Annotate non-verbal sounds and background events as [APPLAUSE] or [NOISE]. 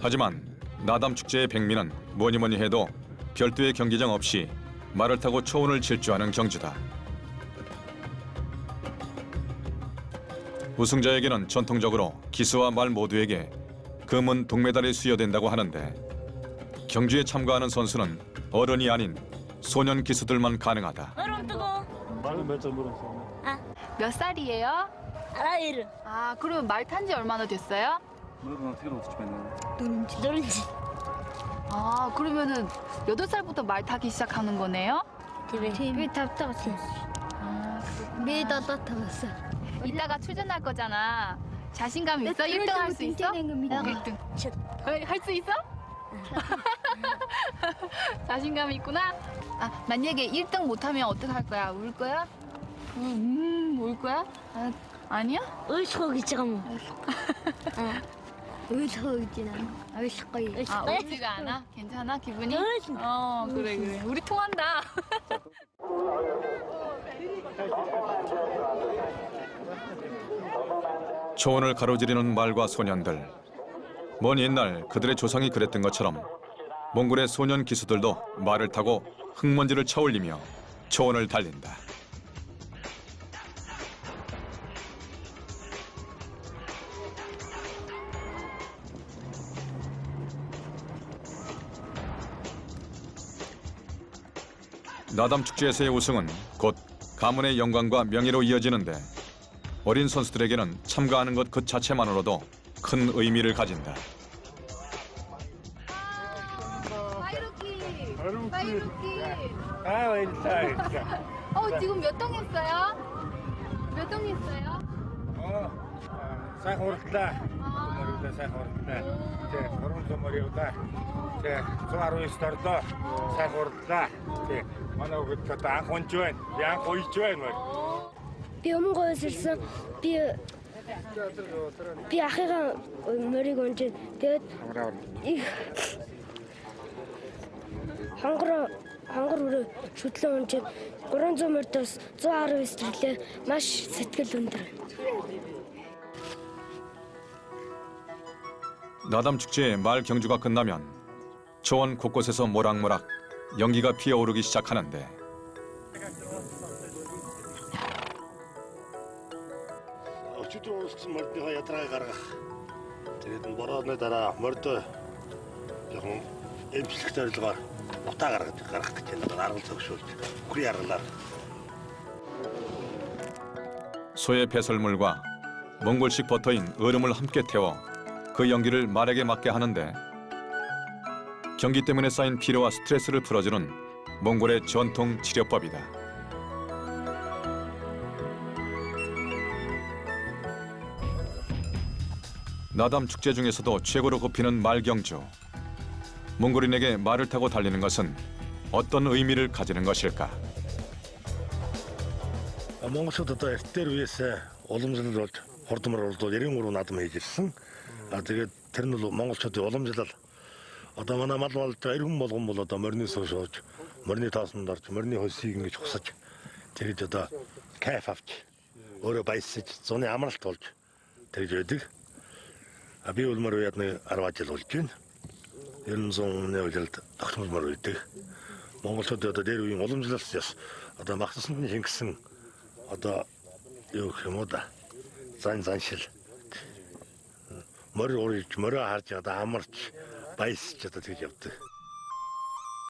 하지만 나담 축제의 백미는 뭐니 뭐니 해도 별도의 경기장 없이 말을 타고 초원을 질주하는 경주다. 우승자에게는 전통적으로 기수와 말 모두에게 금은 동메달이 수여된다고 하는데 경주에 참가하는 선수는 어른이 아닌 소년 기수들만 가능하다. 얼음 뜨거. 말은 몇 점 물었어? 몇 살이에요? 아이를 아, 그러면 말탄 지 얼마나 됐어요? 너는 어떻게 놓지 맨날? 누른지 누른지. 아, 그러면은 여덟 살부터 말 타기 시작하는 거네요? TV 답답했어. 아, 미다 답답했어. 이따가 출전할 거잖아. 자신감 있어? 1등 할 수 있어? 1등. 할 수 있어? [LAUGHS] 자신감 있구나? 아, 만약에 1등 못하면 어떡할 거야? 울 거야? 음, 울 거야? 아, 아니야? 의식 있지가 뭐. 의식 있지나. 의식 거의. 아, 울지가 않아? 괜찮아? 기분이? 네, 진짜. 어, 그래, 그래. 우리 통한다. [LAUGHS] 초원을 가로지르는 말과 소년들. 먼 옛날 그들의 조상이 그랬던 것처럼 몽골의 소년 기수들도 말을 타고 흙먼지를 쳐올리며 초원을 달린다. 나담 축제에서의 우승은 곧 가문의 영광과 명예로 이어지는데 어린 선수들에게는 참가하는 것 그 자체만으로도 큰 의미를 가진다. 어, 지금 몇 동 했어요? 몇 동 했어요? 어, 싹 오르다. 머리보다 싹 오르다. 이제 오른 머리보다 제 소화로 있어도 싹 오르다. 제 манай хүүхэд одоо анх унж байна. Би анх уйж байна мөр. Би өмнөгөөс ирсэн. Би би ахыгаа мөрийг унж тэгээд их хангара хангар өрөө шүтлэн унж 300 мөртөөс 119 төрлөө маш сэтгэл өндөр. 나담 축제의 말 경주가 끝나면 초원 곳곳에서 모락모락 연기가 피어오르기 시작하는데. 소의 배설물과 몽골식 버터인 얼음을 함께 태워 그 연기를 말에게 맞게 하는데. 경기 때문에 쌓인 피로와 스트레스를 풀어주는 몽골의 전통 치료법이다. 나담 축제 중에서도 최고로 꼽히는 말경주. 몽골인에게 말을 타고 달리는 것은 어떤 의미를 가지는 것일까? Монголчууд одоо эртээр үеэс уламжлал болж хурдмар болдоо 93 наадам хийж ирсэн. А тэгээд тэр нь бол монголчуудын уламжлал одоо манай мал малд эргэн болгон бол одоо морины суушууж, морины таасанд орж, морины хөлсийг ингэж хусаж тэгж одоо кайф авч өөрөө баясаж, зуны амралт болж тэгж байдаг. А би улмаар уядны 10 жил болж байна. 900 оны үеэлд тогтмолмор үйдэг. Монголчууд одоо дээр үеийн уламжлалт яс одоо магтсанд нь шингэсэн одоо юу гэх юм уу да зан заншил морь урж морь харж одоо амарч Dayısı çatatık yaptı.